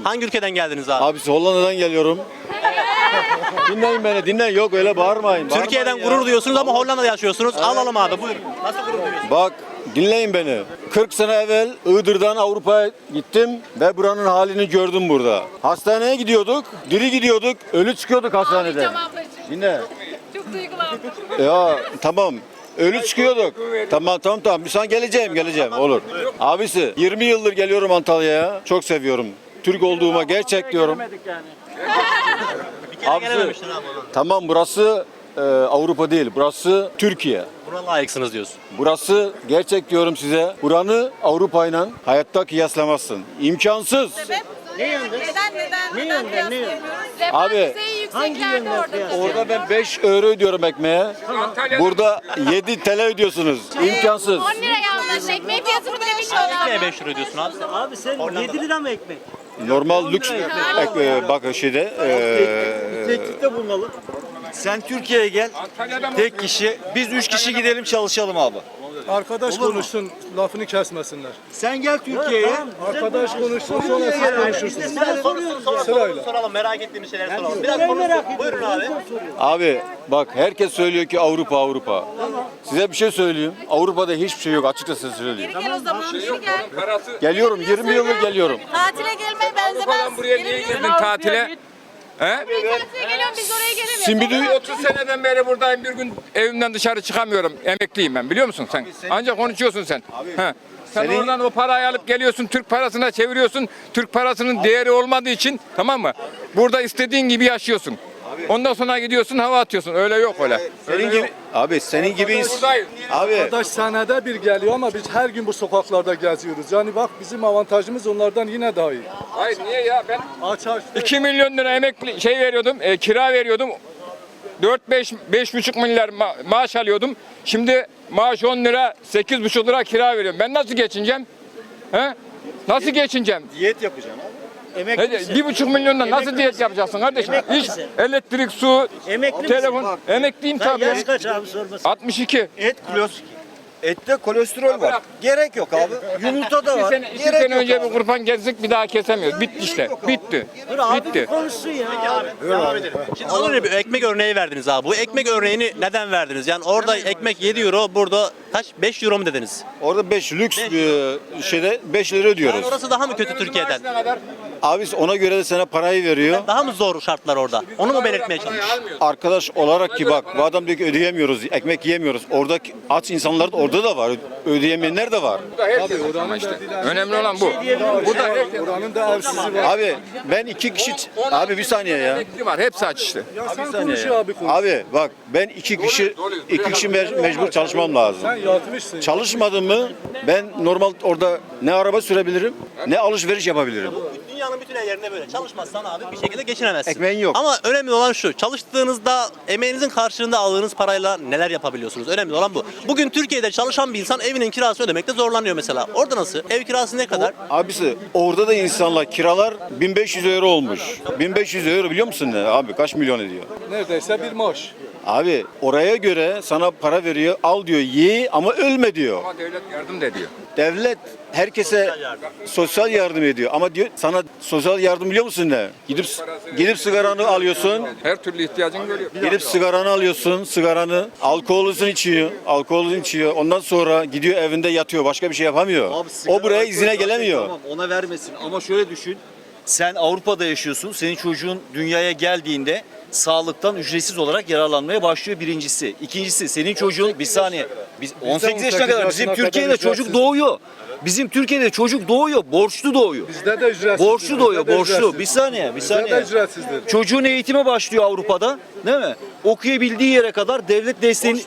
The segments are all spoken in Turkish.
geliyorum. Hangi ülkeden geldiniz abi? Abisi Hollanda'dan geliyorum. dinleyin beni dinleyin. Yok öyle bağırmayın. Türkiye'den Bağırmayın ya. gurur duyuyorsunuz ama Hollanda'da yaşıyorsunuz. Alalım abi buyurun. Nasıl gurur duyuyorsunuz? Bak dinleyin beni. 40 sene evvel Iğdır'dan Avrupa'ya gittim ve buranın halini gördüm burada. Hastaneye gidiyorduk, diri gidiyorduk, ölü çıkıyorduk hastaneden. Ağlayacağım ablacığım. Dinle. Çok duygulandım. Ya tamam. Ölü çıkıyorduk. Tamam tamam tamam. Bir sana geleceğim geleceğim olur. Abisi 20 yıldır geliyorum Antalya'ya. Çok seviyorum. Türk olduğuma gerçek diyorum. Bir kere Abi- gelememiştin abi. Tamam burası e, Avrupa değil. Burası Türkiye. Buna layıksınız diyorsun. Burası gerçek diyorum size. Buranı Avrupa'yla hayatta kıyaslamazsın. İmkansız. Ne yönde? Neden neden? Ne yönde? Ne yönde? Abi, düzeyi yükseklerde orada. Orada ben 5 euro ödüyorum ekmeğe. Burada 7 TL ödüyorsunuz. İmkansız. 10 lira yanlış. Ekmeğin fiyatını bile bilmiyorlar. Ekmeğe 5 lira ödüyorsun abi. Abi sen 7 lira mı ekmek? Normal lüks ek, e, bak şeyde e, Teklifte bulunalım. Sen Türkiye'ye gel. Tek kişi. Biz üç kişi gidelim çalışalım abi. Arkadaş konuşsun, lafını kesmesinler. Sen gel Türkiye'ye. Arkadaş konuşsun, sonra siz konuşursunuz. Soralım, Sırayla. soralım, merak ettiğimiz şeyleri soralım. Biraz konuşsun. Buyurun abi. Abi bak herkes söylüyor ki Avrupa Avrupa. Size bir şey söyleyeyim. Avrupa'da hiçbir şey yok açıkçası söyleyeyim. Geri gel o zaman. Geri gel. Geliyorum 20 yıldır geliyorum. Tatile gelmeye benzemez. buraya niye Gelemiyorum. geldin tatile? He? Tatile geliyorum biz oraya gelemiyoruz. Simbidu 30 seneden beri buradayım bir gün evimden dışarı çıkamıyorum. Emekliyim ben biliyor musun sen? Ancak konuşuyorsun sen. He. Sen senin- oradan o parayı alıp geliyorsun Türk parasına çeviriyorsun. Türk parasının değeri olmadığı için tamam mı? Burada istediğin gibi yaşıyorsun. Ondan sonra gidiyorsun hava atıyorsun. Öyle yok öyle. senin gibi abi senin gibi ins- Buradayım. abi Arkadaş senede bir geliyor ama biz her gün bu sokaklarda geziyoruz. Yani bak bizim avantajımız onlardan yine daha iyi. Hayır niye ya ben Aç aç. 2 milyon lira emekli şey veriyordum, e, kira veriyordum. 4-5 5,5 milyar ma- maaş alıyordum. Şimdi maaş 10 lira, 8,5 lira kira veriyorum. Ben nasıl geçineceğim? He? Nasıl geçineceğim? Diyet yapacağım abi. Emekli misin? bir buçuk milyondan nasıl diyet yapacaksın kardeşim? Emekli Hiç misin? elektrik, su, Emekli telefon. misin? Emekliyim Sen tabii. yaş kaç abi sormasın. 62. Et kolos Ette kolesterol var. Gerek yok abi. Yumurta da İki var. sene, iki Gerek sene yok önce abi. bir kurban gezdik bir daha kesemiyoruz. Bitti işte. Bitti. Dur abi Bitti. bir konuşsun ya. Devam edelim. Şimdi az önce bir ekmek örneği verdiniz abi. Bu ekmek örneğini neden verdiniz? Yani orada ekmek 7 euro, burada kaç? 5 euro mu dediniz? orada 5 lüks bir şeyde 5 lira ödüyoruz. Yani orası daha mı kötü Türkiye'den? Abi ona göre de sana parayı veriyor. Daha mı zor şartlar orada? Onu mu belirtmeye çalışıyorsun? Arkadaş olarak ki bak bu adam diyor ki ödeyemiyoruz, ekmek yiyemiyoruz. Oradaki aç insanlar da orada da var. Ödeyemeyenler de var. Ama işte. Önemli olan bu. Burada herkes Oranın da evsizi var. Abi ben iki kişi abi bir saniye ya. emekli var. Hepsi aç işte. Ya sen Bir saniye konuş ya. abi konuş. Abi bak ben iki kişi iki kişi me- mecbur çalışmam lazım. Sen yatmışsın. Çalışmadım mı ben normal orada ne araba sürebilirim ne alışveriş yapabilirim. Dünyanın bütün yerlerinde böyle. Çalışmazsan abi bir şekilde geçinemezsin. Ekmeğin yok. Ama önemli olan şu. Çalıştığınızda emeğinizin karşılığında aldığınız parayla neler yapabiliyorsunuz? Önemli olan bu. Bugün Türkiye'de çalışan bir insan evinin kirasını ödemekte zorlanıyor mesela. Orada nasıl? Ev kirası ne kadar? Abisi orada da insanlar kiralar 1500 euro olmuş. 1500 euro biliyor musun ne? Abi kaç milyon ediyor? Neredeyse bir maaş. Abi oraya göre sana para veriyor al diyor ye ama ölme diyor. Ama devlet yardım da ediyor. Devlet herkese sosyal yardım ediyor ama diyor sana sosyal yardım biliyor musun ne? Gidip gidip sigaranı alıyorsun. Her türlü ihtiyacını görüyor. Gidip sigaranı alıyorsun, sigaranı, alkolünü içiyor, alkolünü içiyor. Ondan sonra gidiyor evinde yatıyor, başka bir şey yapamıyor. Abi o buraya izine gelemiyor. Tamam ona vermesin ama şöyle düşün. Sen Avrupa'da yaşıyorsun. Senin çocuğun dünyaya geldiğinde sağlıktan ücretsiz olarak yararlanmaya başlıyor birincisi. İkincisi senin çocuğun bir saniye. Biz 18 yaşına 18 kadar bizim Türkiye'de çocuk doğuyor. Bizim Türkiye'de çocuk doğuyor, borçlu doğuyor. Bizde de ücretsiz. Borçlu doğuyor, borçlu. Bir saniye, bir Bizde de saniye. ücretsizdir. Çocuğun eğitime başlıyor Avrupa'da, değil mi? Okuyabildiği yere kadar devlet desteğini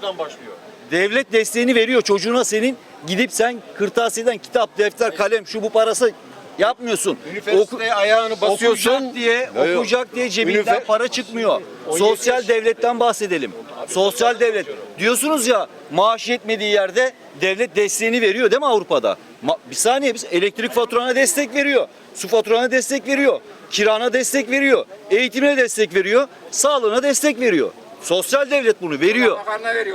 Devlet desteğini veriyor çocuğuna senin gidip sen kırtasiyeden kitap, defter, kalem şu bu parası yapmıyorsun. Oku- ayağını okuyacak diye, Yok, okuyacak diye cebinden para çıkmıyor. Sosyal devletten bahsedelim. Sosyal devlet. Diyorsunuz ya maaş yetmediği yerde devlet desteğini veriyor değil mi Avrupa'da? Ma- bir saniye biz elektrik faturana destek veriyor. Su faturana destek veriyor. Kirana destek veriyor. Eğitimine destek veriyor. Sağlığına destek veriyor. Sosyal devlet bunu veriyor.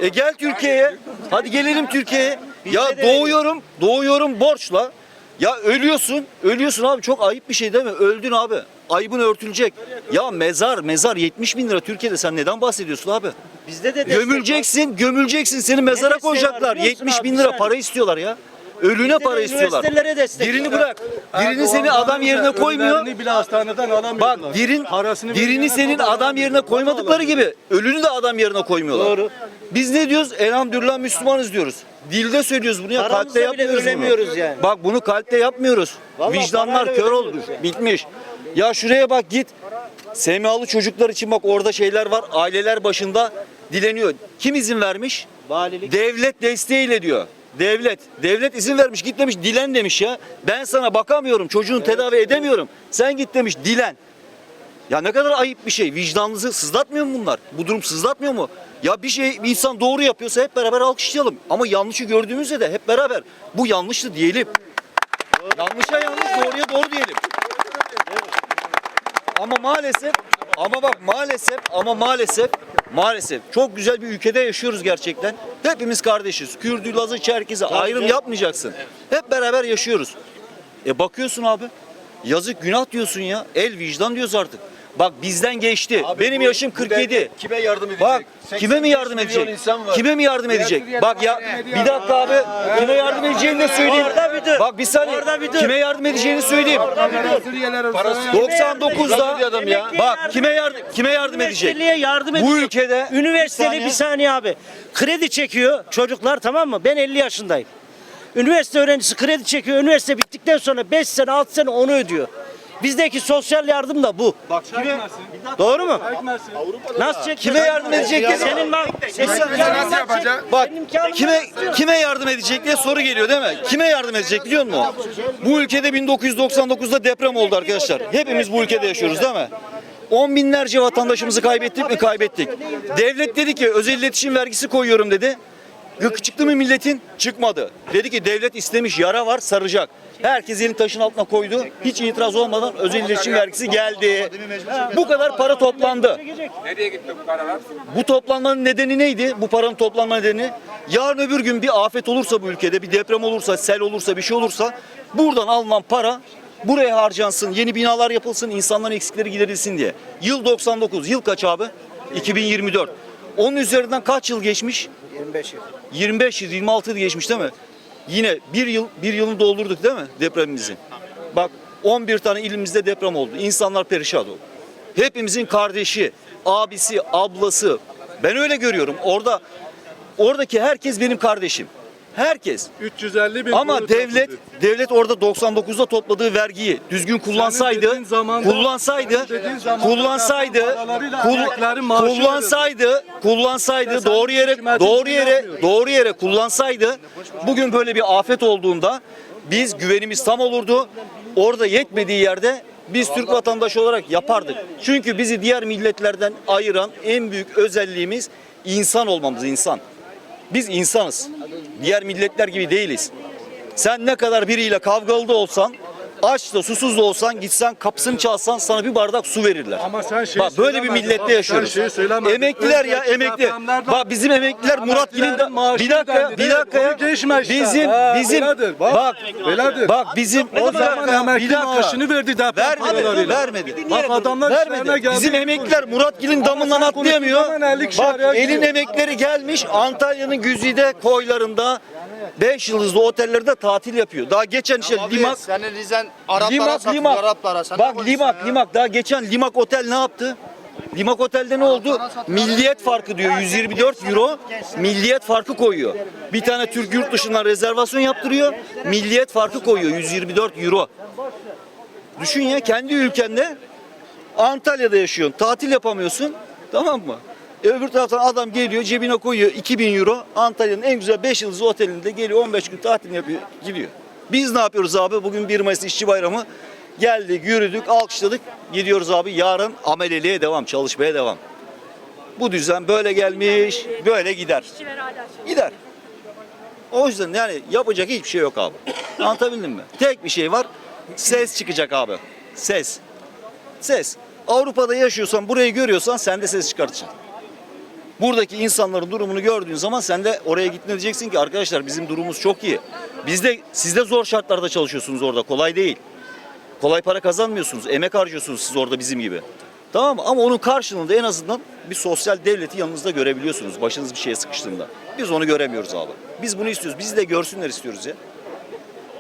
E gel Türkiye'ye. Hadi gelelim Türkiye'ye. Ya doğuyorum, doğuyorum borçla. Ya ölüyorsun, ölüyorsun abi çok ayıp bir şey değil mi? Öldün abi. Ayıbın örtülecek. Ya mezar, mezar 70 bin lira Türkiye'de sen neden bahsediyorsun abi? Bizde de destek var. Gömüleceksin, gömüleceksin seni mezara desteği var koyacaklar. biliyor musun 70 abi? bin lira para istiyorlar ya. Ölüne Bizde de para istiyorlar. üniversitelere destek Birini bırak. Birini seni adam yerine koymuyor. Ölülerini bile hastaneden alamıyorlar. Bak birin, Parasını birini senin kadar adam yerine koymadıkları gibi ölünü de adam yerine koymuyorlar. Doğru. Biz ne diyoruz? Elhamdülillah Müslümanız diyoruz. Dilde söylüyoruz bunu ya. Paramızla Kalpte bile yapmıyoruz ölemiyoruz bunu. yani. Bak bunu kalpte yapmıyoruz. Vallahi Vicdanlar parayla kör oldu. ölemiyoruz. Bitmiş. Ya şuraya bak git. SMA'lı çocuklar için bak orada şeyler var. Aileler başında dileniyor. Kim izin vermiş? Valilik. Devlet desteğiyle diyor. Devlet. Devlet izin vermiş git demiş dilen demiş ya. Ben sana bakamıyorum çocuğunu tedavi edemiyorum. Sen git demiş dilen. Ya ne kadar ayıp bir şey. Vicdanınızı sızlatmıyor mu bunlar? Bu durum sızlatmıyor mu? Ya bir şey bir insan doğru yapıyorsa hep beraber alkışlayalım. Ama yanlışı gördüğümüzde de hep beraber bu yanlıştı diyelim. Yanlışa yanlış, doğruya doğru diyelim. Ama maalesef ama bak maalesef ama maalesef maalesef çok güzel bir ülkede yaşıyoruz gerçekten. Hepimiz kardeşiz. Kürdü, Lazı, Çerkezi ayrım yapmayacaksın. Hep beraber yaşıyoruz. E bakıyorsun abi. Yazık günah diyorsun ya. El vicdan diyoruz artık. Bak bizden geçti. Benim yaşım 47. Kime yardım edecek? Bak kime mi yardım 85 milyon edecek? insan var. Kime mi yardım edecek? Bak ya bir dakika abi. Kime yardım edeceğini de söyleyeyim. Orada bir dur. Bak bir saniye. Orada bir dur. Kime yardım edeceğini söyleyeyim. Parası 99'da adam ya. bak kime yardım kime yardım edecek? Üniversiteliye yardım edecek. Bu ülkede Üniversiteli Bir bir saniye. saniye. abi. Kredi çekiyor çocuklar tamam mı? Ben 50 yaşındayım. Üniversite öğrencisi kredi çekiyor. Üniversite bittikten sonra 5 sene 6 sene onu ödüyor. Bizdeki sosyal yardım da bu. bak kime Doğru mu? Nasıl çek? Kime yardım edecek diye- Senin bak. Senin nasıl yapacak? Bak kime kime yardım edecek diye soru geliyor değil mi? Kime yardım edecek biliyor musun? Bu ülkede 1999'da deprem oldu arkadaşlar. Hepimiz bu ülkede yaşıyoruz değil mi? On binlerce vatandaşımızı kaybettik mi? Kaybettik. Devlet dedi ki özel iletişim vergisi koyuyorum dedi. Gıkı çıktı mı milletin? Çıkmadı. Dedi ki devlet istemiş yara var saracak. Herkes elini taşın altına koydu. Hiç itiraz olmadan özel iletişim vergisi geldi. Bu kadar para toplandı. Nereye gitti bu paralar? Bu toplanmanın nedeni neydi? Bu paranın toplanma nedeni yarın öbür gün bir afet olursa bu ülkede, bir deprem olursa, sel olursa, bir şey olursa buradan alınan para buraya harcansın, yeni binalar yapılsın, insanların eksikleri giderilsin diye. Yıl 99, yıl kaç abi? 2024. Onun üzerinden kaç yıl geçmiş? 25 yıl. 25 yıl, 26 yıl geçmiş değil mi? Yine bir yıl, bir yılını doldurduk değil mi depremimizi? Bak 11 tane ilimizde deprem oldu. İnsanlar perişan oldu. Hepimizin kardeşi, abisi, ablası. Ben öyle görüyorum. Orada oradaki herkes benim kardeşim. Herkes. 350 bin Ama devlet yapıldı. devlet orada 99'da topladığı vergiyi düzgün kullansaydı, zamanda- kullansaydı, kullansaydı, maaşı kullansaydı, kullansaydı, doğru yere doğru yere doğru yere kullansaydı bugün böyle bir afet olduğunda biz güvenimiz tam olurdu. Orada yetmediği yerde biz Türk vatandaşı olarak yapardık. Çünkü bizi diğer milletlerden ayıran en büyük özelliğimiz insan olmamız insan. Biz insanız. Diğer milletler gibi değiliz. Sen ne kadar biriyle kavgalı da olsan, aç da susuz da olsan gitsen kapısını çalsan sana bir bardak su verirler. Ama sen şeyi Bak böyle bir millette yaşıyoruz. Emekliler ya emekli. Bak bizim emekliler Murat Gil'in Emeklilerin maaşı bir dakika bir dakika ya. Bizim bizim bak. Bak, bizim O zaman emekli maaşını verdi deprem Vermedi, vermedi. Bak adamlar Vermedi. Bizim emekliler Murat Gil'in damından atlayamıyor. Bak elin emekleri gelmiş. Antalya'nın Güzide koylarında 5 yıldızlı otellerde tatil yapıyor. Daha geçen işte Limak Senin Rizen Araplara Limak, Limak. Araplara. Sen ne Bak konuşuyorsun Limak, ya? Limak. Daha geçen Limak Otel ne yaptı? Limak Otel'de ne oldu? Milliyet farkı diyor 124 euro. Milliyet farkı koyuyor. Bir tane Türk yurt dışından rezervasyon yaptırıyor. Milliyet farkı koyuyor 124 euro. Düşün ya kendi ülkende Antalya'da yaşıyorsun. Tatil yapamıyorsun. Tamam mı? E öbür taraftan adam geliyor cebine koyuyor 2000 euro. Antalya'nın en güzel 5 yıldızlı otelinde geliyor 15 gün tatil yapıyor gidiyor. Biz ne yapıyoruz abi? Bugün 1 Mayıs İşçi Bayramı. Geldik, yürüdük, alkışladık. Gidiyoruz abi. Yarın ameleliğe devam, çalışmaya devam. Bu düzen böyle gelmiş, böyle gider. Gider. O yüzden yani yapacak hiçbir şey yok abi. Anlatabildim mi? Tek bir şey var. Ses çıkacak abi. Ses. Ses. Avrupa'da yaşıyorsan, burayı görüyorsan sen de ses çıkartacaksın. Buradaki insanların durumunu gördüğün zaman sen de oraya gitme diyeceksin ki arkadaşlar bizim durumumuz çok iyi. Biz de siz de zor şartlarda çalışıyorsunuz orada. Kolay değil. Kolay para kazanmıyorsunuz. Emek harcıyorsunuz siz orada bizim gibi. Tamam mı? Ama onun karşılığında en azından bir sosyal devleti yanınızda görebiliyorsunuz. Başınız bir şeye sıkıştığında. Biz onu göremiyoruz abi. Biz bunu istiyoruz. Biz de görsünler istiyoruz ya.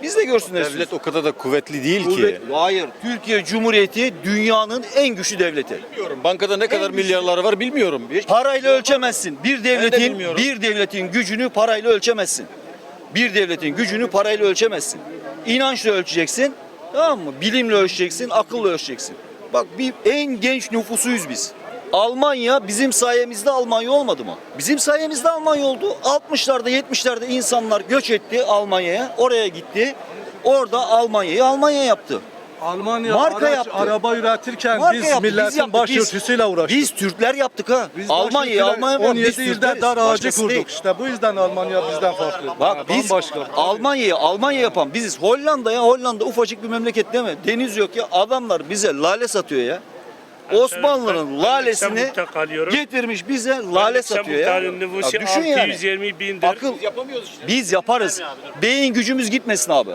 Biz de görsünler Devlet istiyoruz. o kadar da kuvvetli değil ki. Kuvvet- Hayır. Türkiye Cumhuriyeti dünyanın en güçlü devleti. Bilmiyorum. Bankada ne kadar milyarları var bilmiyorum. Hiç Parayla ölçemezsin. Bir devletin bilmiyorum. bir devletin gücünü parayla ölçemezsin. Bir devletin gücünü parayla ölçemezsin. İnançla ölçeceksin. Tamam mı? Bilimle ölçeceksin, akılla ölçeceksin. Bak bir en genç nüfusuyuz biz. Almanya bizim sayemizde Almanya olmadı mı? Bizim sayemizde Almanya oldu. 60'larda 70'lerde insanlar göç etti Almanya'ya. Oraya gitti. Orada Almanya'yı Almanya yaptı. Almanya Marka araç, yaptı. araba üretirken Marka biz yaptı, biz milletin yaptık, biz- başörtüsüyle uğraştık. Biz Türkler yaptık ha. Biz Almanya'yı başörtüyle Almanya 17 biz ilde Türkleriz. dar ağacı Başkası kurduk. değil. İşte bu yüzden Almanya bizden farklı. Bak biz bambaşka. Almanya'yı Almanya yapan biziz. Hollanda'ya Hollanda ufacık bir memleket değil mi? Deniz yok ya. Adamlar bize lale satıyor ya. Osmanlı'nın lalesini getirmiş bize lale satıyor ya. Ya düşün yani. 620 bindir. Akıl biz yaparız. Beyin gücümüz gitmesin abi.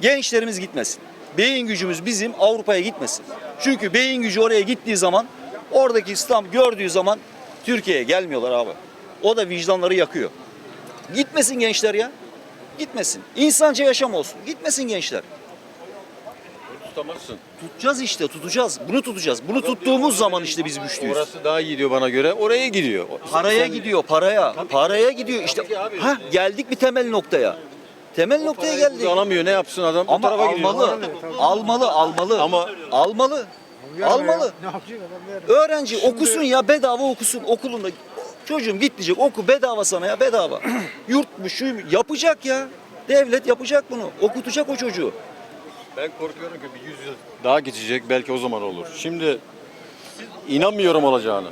Gençlerimiz gitmesin. Beyin gücümüz bizim Avrupa'ya gitmesin. Çünkü beyin gücü oraya gittiği zaman oradaki İslam gördüğü zaman Türkiye'ye gelmiyorlar abi. O da vicdanları yakıyor. Gitmesin gençler ya. Gitmesin. İnsanca yaşam olsun. Gitmesin gençler. Tutamazsın. Tutacağız işte tutacağız. Bunu tutacağız. Bunu tuttuğumuz zaman işte biz güçlüyüz. Orası daha iyi diyor bana göre. Oraya gidiyor. Paraya gidiyor paraya. Paraya gidiyor işte. Ha geldik bir temel noktaya. Temel noktaya geldik. Alamıyor ne yapsın adam? Bu Ama tarafa gidiyor. almalı. Almalı, almalı. Ama- almalı. Almalı. Öğrenci okusun ya bedava okusun okulunda. Çocuğum git diyecek oku bedava sana ya bedava. Yurtmuş şuymuş yapacak ya. Devlet yapacak bunu. Okutacak o çocuğu. Ben korkuyorum ki bir 100 yıl daha geçecek belki o zaman olur. Şimdi inanmıyorum olacağını.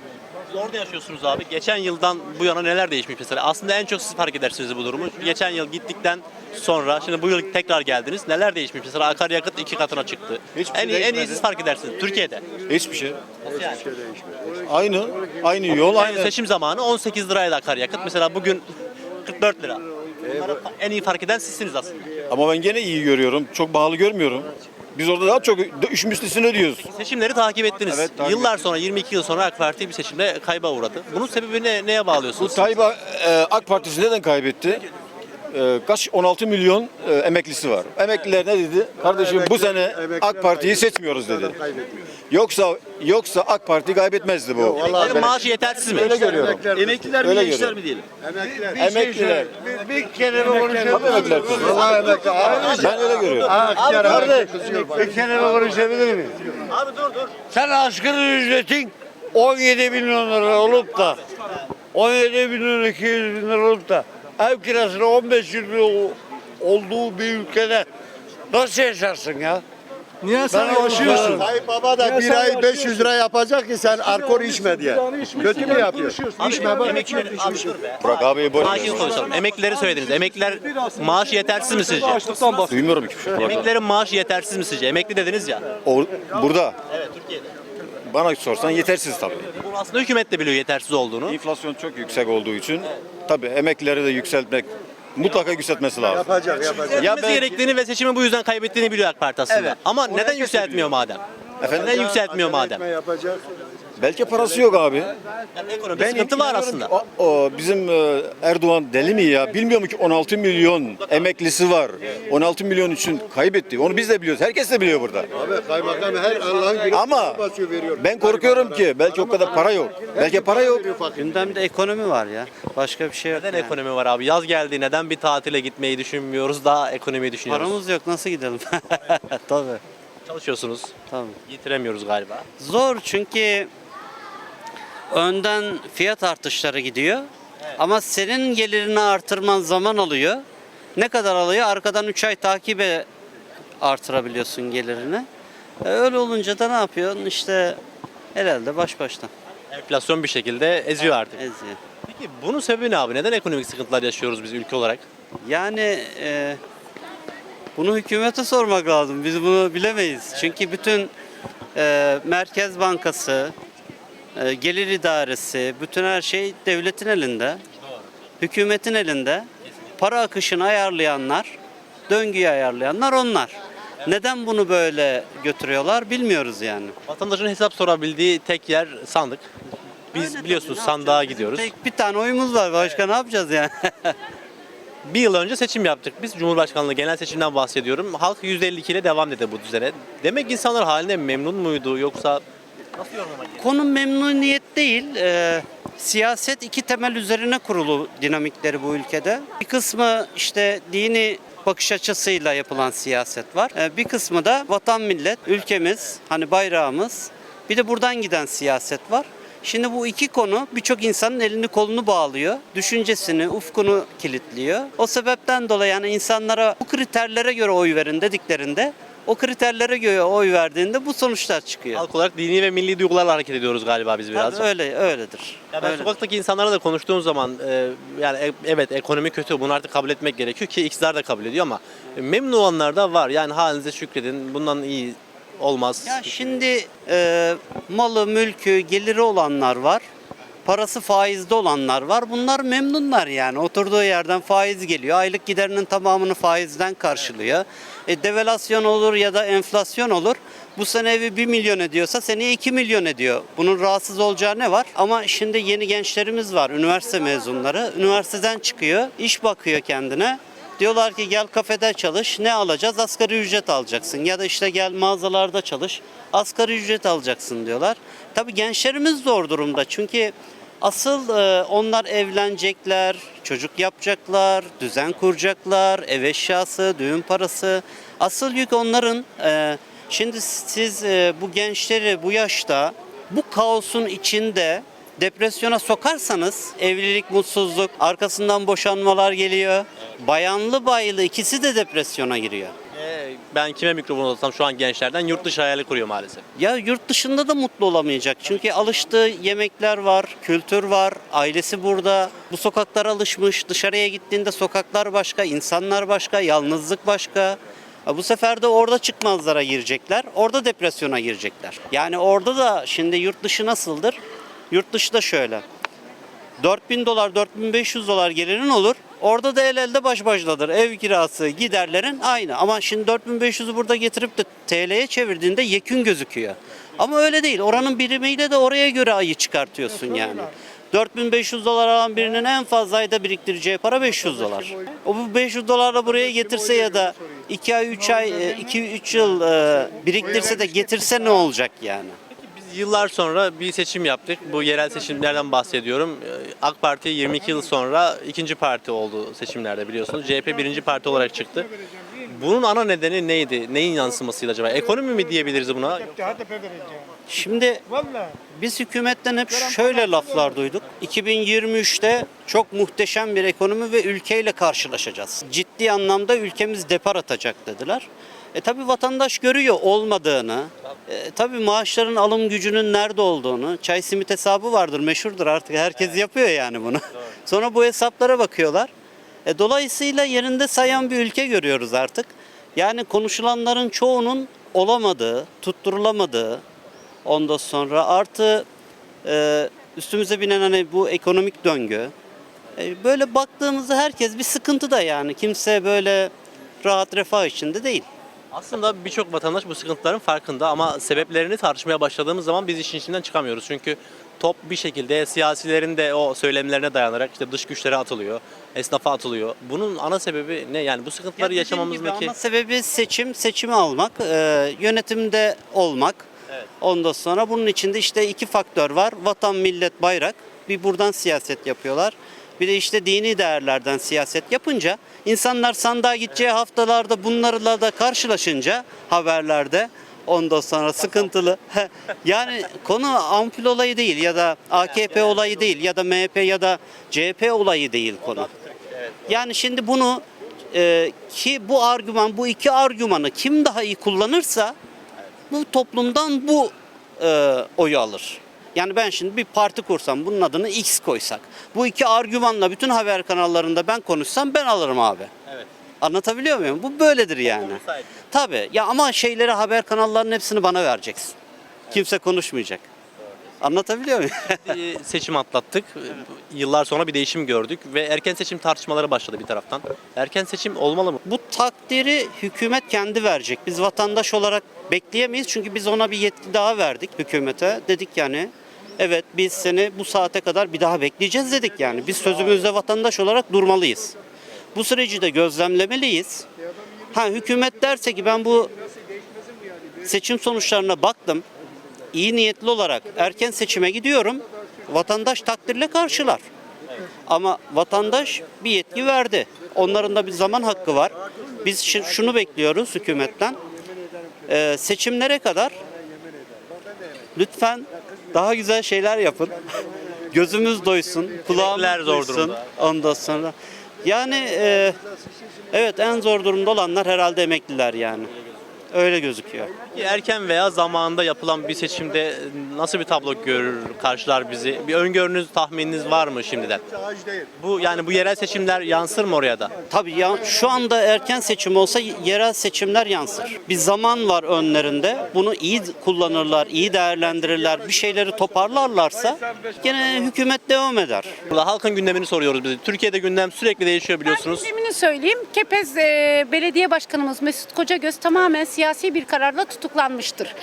Siz orada yaşıyorsunuz abi. Geçen yıldan bu yana neler değişmiş mesela? Aslında en çok siz fark edersiniz bu durumu. Geçen yıl gittikten sonra şimdi bu yıl tekrar geldiniz. Neler değişmiş mesela? Akaryakıt iki katına çıktı. Hiçbir şey en, iyi, en iyi siz fark edersiniz Türkiye'de. Hiçbir şey. Yani. Aynı. Aynı yol aynı. seçim zamanı 18 liraydı akaryakıt. Mesela bugün 44 lira. Bunları en iyi fark eden sizsiniz aslında. Ama ben gene iyi görüyorum. Çok pahalı görmüyorum. Biz orada daha çok üç müslüsünü ödüyoruz. Seçimleri takip ettiniz. Evet, takip Yıllar sonra 22 yıl sonra AK Parti bir seçimde kayba uğradı. Bunun sebebi ne, neye Bu bağlıyorsunuz? Tayyip e, AK Partisi neden kaybetti? E, kaç 16 milyon e, emeklisi var. Emekliler ne dedi? Kardeşim bu sene AK Parti'yi seçmiyoruz dedi. Yoksa yoksa AK Parti kaybetmezdi bu. Emeklilerin maaşı yetersiz mi? Öyle görüyorum. Emekliler mi Öyle gençler görüyorum. mi diyelim? Emekliler. Bir kere konuşabilir Tabii emekliler. Vallahi emekli. Ben öyle görüyorum. Kardeş, bir kere konuşabilir miyim? Abi dur dur. Sen asgari ücretin 17 milyon lira olup da 17 milyon 200 bin lira olup da ev kirasını 15 bin lira olduğu bir ülkede nasıl yaşarsın ya? Niye sen yaşıyorsun? Tayyip Baba da Ya bir sen ay 500 yaşıyorsun. lira yapacak ki sen alkol içme diye. Kötü mü yapıyor? İçme bak. Burak abi boş ver. Maaşını konuşalım. Emeklileri söylediniz. Emekliler maaşı yetersiz mi sizce? Açlıktan bahsediyor. Duymuyorum hiçbir şey. Burak abi. Emeklilerin maaşı yetersiz mi sizce? Emekli dediniz ya. O, burada Evet Türkiye'de. Bana sorsan yetersiz tabii. Bunu aslında hükümet de biliyor yetersiz olduğunu. Enflasyon çok yüksek olduğu için tabii emeklileri de yükseltmek mutlaka yükseltmesi lazım. Yapacak yapacak. Ya ben- gerektiğini ve seçimi bu yüzden kaybettiğini biliyor AK Parti aslında. Evet. Ama neden yükseltmiyor madem? Efendim? Neden yükseltmiyor madem? Yapacak. Belki parası yok abi. Yani ekonomik sıkıntı var aslında. O, o bizim e, Erdoğan deli mi ya? Bilmiyor mu ki 16 milyon emeklisi var. 16 milyon için kaybetti. Onu biz de biliyoruz. Herkes de biliyor burada. Abi kaymakam her Allah'ın günü Ama basıyor veriyor. ben korkuyorum ki belki o kadar para yok. Belki para yok. Gündemde ekonomi var ya. Başka bir şey yok. Neden yani. ekonomi var abi? Yaz geldi. Neden bir tatile gitmeyi düşünmüyoruz? Daha ekonomiyi düşünüyoruz. Paramız yok nasıl gidelim? Tabii. Çalışıyorsunuz. Tabii. Yitiremiyoruz galiba. Zor çünkü önden fiyat artışları gidiyor. Ama senin gelirini artırman zaman alıyor. Ne kadar alıyor? Arkadan 3 ay takibe artırabiliyorsun gelirini. E, öyle olunca da ne yapıyorsun? İşte herhalde baş baştan Enflasyon bir şekilde eziyor artık. eziyor. Peki bunun sebebi ne abi? Neden ekonomik sıkıntılar yaşıyoruz biz ülke olarak? Yani e, bunu hükümete sormak lazım. Biz bunu bilemeyiz. Çünkü bütün e, Merkez Bankası, e, Gelir İdaresi, bütün her şey devletin elinde. Hükümetin elinde. Para akışını ayarlayanlar Döngüyü ayarlayanlar onlar. Neden bunu böyle götürüyorlar bilmiyoruz yani. Vatandaşın hesap sorabildiği tek yer sandık. Biz Öyle biliyorsunuz tabii, ne sandığa yapacağız? gidiyoruz. Tek bir tane oyumuz var. Başka ne yapacağız yani? Bir yıl önce seçim yaptık. Biz Cumhurbaşkanlığı genel seçimden bahsediyorum. Halk %52 ile devam dedi bu düzene. Demek insanlar haline memnun muydu yoksa nasıl yorumlamak? Konu memnuniyet değil. Ee, siyaset iki temel üzerine kurulu dinamikleri bu ülkede. Bir kısmı işte dini bakış açısıyla yapılan siyaset var. Ee, bir kısmı da vatan millet, ülkemiz, hani bayrağımız. Bir de buradan giden siyaset var. Şimdi bu iki konu birçok insanın elini kolunu bağlıyor. Düşüncesini, ufkunu kilitliyor. O sebepten dolayı yani insanlara bu kriterlere göre oy verin dediklerinde o kriterlere göre oy verdiğinde bu sonuçlar çıkıyor. Halk olarak dini ve milli duygularla hareket ediyoruz galiba biz biraz. Tabii öyle öyledir. Ya ben Öyle. sokaktaki insanlarla da konuştuğum zaman e, yani e- evet ekonomi kötü bunu artık kabul etmek gerekiyor ki iktidar da kabul ediyor ama e, memnun olanlar da var. Yani halinize şükredin bundan iyi olmaz. Ya şimdi e, malı, mülkü, geliri olanlar var. Parası faizde olanlar var. Bunlar memnunlar yani. Oturduğu yerden faiz geliyor. Aylık giderinin tamamını faizden karşılıyor. E, devalüasyon olur ya da enflasyon olur. Bu sene evi 1 milyon ediyorsa seneye 2 milyon ediyor. Bunun rahatsız olacağı ne var? Ama şimdi yeni gençlerimiz var. Üniversite mezunları. Üniversiteden çıkıyor. iş bakıyor kendine. Diyorlar ki gel kafede çalış. Ne alacağız? Asgari ücret alacaksın. Ya da işte gel mağazalarda çalış. Asgari ücret alacaksın diyorlar. Tabii gençlerimiz zor durumda. Çünkü asıl e, onlar evlenecekler, çocuk yapacaklar, düzen kuracaklar, ev eşyası, düğün parası. Asıl yük onların. E, şimdi siz e, bu gençleri bu yaşta bu kaosun içinde depresyona sokarsanız evlilik mutsuzluk, arkasından boşanmalar geliyor. Bayanlı baylı ikisi de depresyona giriyor. Ben kime mikrofon uzatsam şu an gençlerden yurt dışı hayali kuruyor maalesef. Ya yurt dışında da mutlu olamayacak. Çünkü alıştığı yemekler var, kültür var, ailesi burada. Bu sokaklara alışmış. Dışarıya gittiğinde sokaklar başka, insanlar başka, yalnızlık başka. Bu sefer de orada çıkmazlara girecekler. Orada depresyona girecekler. Yani orada da şimdi yurt dışı nasıldır? Yurt dışı da şöyle. 4000 dolar, 4500 dolar gelirin olur. Orada da el elde baş başladır. Ev kirası, giderlerin aynı. Ama şimdi 4500'ü burada getirip de TL'ye çevirdiğinde yekün gözüküyor. Ama öyle değil. Oranın birimiyle de oraya göre ayı çıkartıyorsun yani. 4500 dolar alan birinin en fazla ayda biriktireceği para 500 dolar. O bu 500 dolarla buraya getirse ya da 2 ay 3 ay 2-3 yıl e, biriktirse de getirse ne olacak yani? Yıllar sonra bir seçim yaptık. Bu yerel seçimlerden bahsediyorum. Ee, AK Parti 22 yıl sonra ikinci parti oldu seçimlerde biliyorsunuz. CHP birinci parti olarak çıktı. Bunun ana nedeni neydi? Neyin yansımasıydı acaba? Ekonomi mi diyebiliriz buna? Şimdi biz hükümetten hep şöyle laflar duyduk. 2023'te çok muhteşem bir ekonomi ve ülkeyle karşılaşacağız. Ciddi anlamda ülkemiz depar atacak dediler. E tabi vatandaş görüyor olmadığını, e, tabi maaşların alım gücünün nerede olduğunu, çay simit hesabı vardır meşhurdur artık herkes yapıyor yani bunu. Sonra bu hesaplara bakıyorlar. E, dolayısıyla yerinde sayan bir ülke görüyoruz artık. Yani konuşulanların çoğunun olamadığı, tutturulamadığı, ondan sonra artı e, üstümüze binen hani bu ekonomik döngü. E, böyle baktığımızda herkes bir sıkıntıda yani. Kimse böyle rahat refah içinde değil. Aslında birçok vatandaş bu sıkıntıların farkında ama sebeplerini tartışmaya başladığımız zaman biz işin içinden çıkamıyoruz. Çünkü top bir şekilde siyasilerin de o söylemlerine dayanarak işte dış güçlere atılıyor, esnafa atılıyor. Bunun ana sebebi ne? Yani bu sıkıntıları Ya yaşamamızdaki... ana sebebi seçim, seçimi almak, e, yönetimde olmak. Ondan sonra bunun içinde işte iki faktör var. Vatan, millet, bayrak. Bir buradan siyaset yapıyorlar. Bir de işte dini değerlerden siyaset yapınca insanlar sandığa gideceği haftalarda bunlarla da karşılaşınca haberlerde ondan sonra sıkıntılı. yani konu ampul olayı değil ya da AKP olayı değil ya da MHP ya da CHP olayı değil konu. Yani şimdi bunu e, ki bu argüman, bu iki argümanı kim daha iyi kullanırsa bu toplumdan bu e, oyu alır. Yani ben şimdi bir parti kursam bunun adını X koysak. Bu iki argümanla bütün haber kanallarında ben konuşsam ben alırım abi. Evet. Anlatabiliyor muyum? Bu böyledir yani. Tabii. Ya ama şeyleri haber kanallarının hepsini bana vereceksin. Kimse konuşmayacak. Anlatabiliyor muyum? Bir seçim atlattık. Yıllar sonra bir değişim gördük ve erken seçim tartışmaları başladı bir taraftan. Erken seçim olmalı mı? Bu takdiri hükümet kendi verecek. Biz vatandaş olarak bekleyemeyiz çünkü biz ona bir yetki daha verdik hükümete. Dedik yani evet biz seni bu saate kadar bir daha bekleyeceğiz dedik yani. Biz sözümüzde vatandaş olarak durmalıyız. Bu süreci de gözlemlemeliyiz. Ha hükümet derse ki ben bu seçim sonuçlarına baktım. İyi niyetli olarak erken seçime gidiyorum. Vatandaş takdirle karşılar. Ama vatandaş bir yetki verdi. Onların da bir zaman hakkı var. Biz şunu bekliyoruz hükümetten. Ee, seçimlere kadar lütfen daha güzel şeyler yapın. Gözümüz doysun, kulağımız durumda. Ondan sonra. Yani e, evet en zor durumda olanlar herhalde emekliler yani. Öyle gözüküyor. Peki Erken veya zamanında yapılan bir seçimde nasıl bir tablo görür, karşılar bizi? Bir öngörünüz, tahmininiz var mı şimdiden? Bu yani bu yerel seçimler yansır mı oraya da? Tabii ya şu anda erken seçim olsa yerel seçimler yansır. Bir zaman var önlerinde. Bunu iyi kullanırlar, iyi değerlendirirler, bir şeyleri toparlarlarsa gene hükümet devam eder. Burada halkın gündemini soruyoruz biz. Türkiye'de gündem sürekli değişiyor biliyorsunuz. Ben gündemini söyleyeyim. Kepez e, Belediye Başkanımız Mesut Kocagöz tamamen siyasi bir kararla tutuklanmıştır.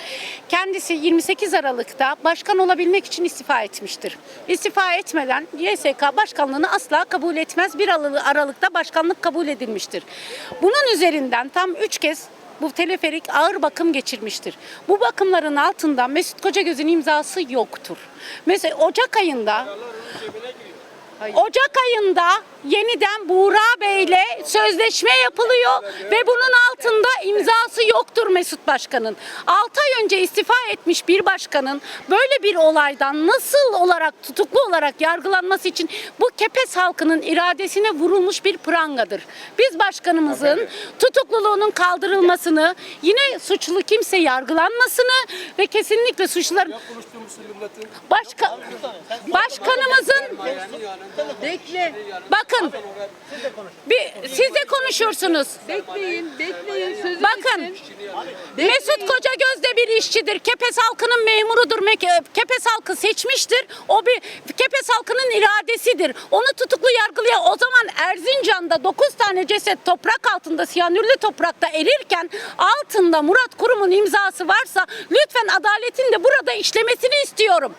Kendisi 28 Aralık'ta başkan olabilmek için istifa etmiştir. İstifa etmeden YSK başkanlığını asla kabul etmez. 1 Aralık- Aralık'ta başkanlık kabul edilmiştir. Bunun üzerinden tam 3 kez bu teleferik ağır bakım geçirmiştir. Bu bakımların altında Mesut Kocagöz'ün imzası yoktur. Mesela Ocak ayında Ocak ayında yeniden Buğra Bey'le sözleşme yapılıyor ve bunun altında imzası yoktur Mesut Başkan'ın. 6 ay önce istifa etmiş bir başkanın böyle bir olaydan nasıl olarak tutuklu olarak yargılanması için bu Kepes halkının iradesine vurulmuş bir prangadır. Biz başkanımızın tutukluluğunun kaldırılmasını, yine suçlu kimse yargılanmasını ve kesinlikle suçluların Başka, başkanımızın Bekle. Bakın. Bir, siz de konuşursunuz. Bekleyin, bekleyin. Bakın. Mesut Kocagöz de bir işçidir. Kepes halkının memurudur. Mek- Kepes halkı seçmiştir. O bir Kepes halkının iradesidir. Onu tutuklu yargılıya o zaman Erzincan'da 9 tane ceset toprak altında siyanürlü toprakta erirken altında Murat Kurum'un imzası varsa lütfen adaletin de burada işlemesini istiyorum.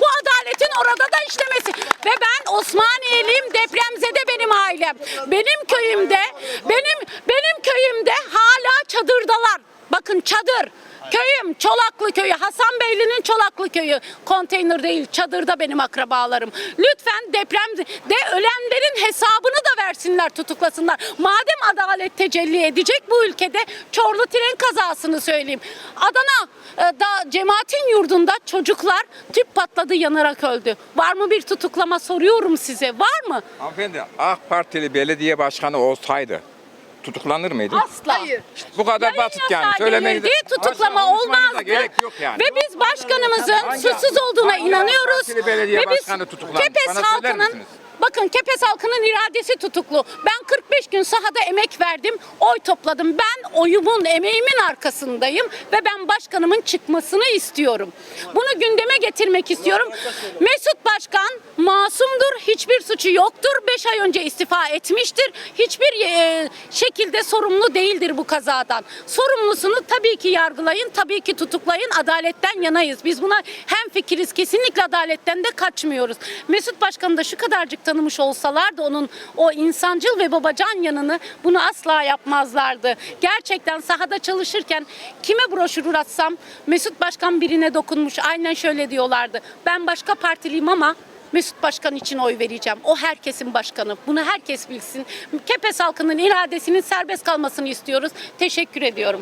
Bu adaletin orada da işlemesi. Ve ben Osmaniyeliyim depremzede benim ailem. Benim köyümde benim benim köyümde hala çadırdalar. Bakın çadır. Köyüm Çolaklı köyü, Hasan Beyli'nin Çolaklı köyü. Konteyner değil, çadırda benim akrabalarım. Lütfen deprem de ölenlerin hesabını da versinler, tutuklasınlar. Madem adalet tecelli edecek bu ülkede Çorlu tren kazasını söyleyeyim. Adana e, da cemaatin yurdunda çocuklar tüp patladı yanarak öldü. Var mı bir tutuklama soruyorum size. Var mı? Hanımefendi AK Partili belediye başkanı olsaydı tutuklanır mıydı? Asla. Bu kadar Yayın basit yani. gelirdi, tutuklama olmazdı. Gerek yok yani. Ve biz başkanımızın Hangi- suçsuz olduğuna hangi inanıyoruz. belediye Ve biz başkanı tutuklandı? Kepes Bana söyler halkının misiniz? Bakın Kepes halkının iradesi tutuklu. Ben 45 gün sahada emek verdim, oy topladım. Ben oyumun, emeğimin arkasındayım ve ben başkanımın çıkmasını istiyorum. Bunu gündeme getirmek istiyorum. Mesut Başkan masumdur, hiçbir suçu yoktur. 5 ay önce istifa etmiştir. Hiçbir e, şekilde sorumlu değildir bu kazadan. Sorumlusunu tabii ki yargılayın, tabii ki tutuklayın. Adaletten yanayız. Biz buna hem fikiriz. Kesinlikle adaletten de kaçmıyoruz. Mesut Başkan'ı da şu kadarcık tanımış olsalardı onun o insancıl ve babacan yanını bunu asla yapmazlardı. Gerçekten sahada çalışırken kime broşür atsam Mesut Başkan birine dokunmuş. Aynen şöyle diyorlardı. Ben başka partiliyim ama Mesut Başkan için oy vereceğim. O herkesin başkanı. Bunu herkes bilsin. Kepes halkının iradesinin serbest kalmasını istiyoruz. Teşekkür ediyorum.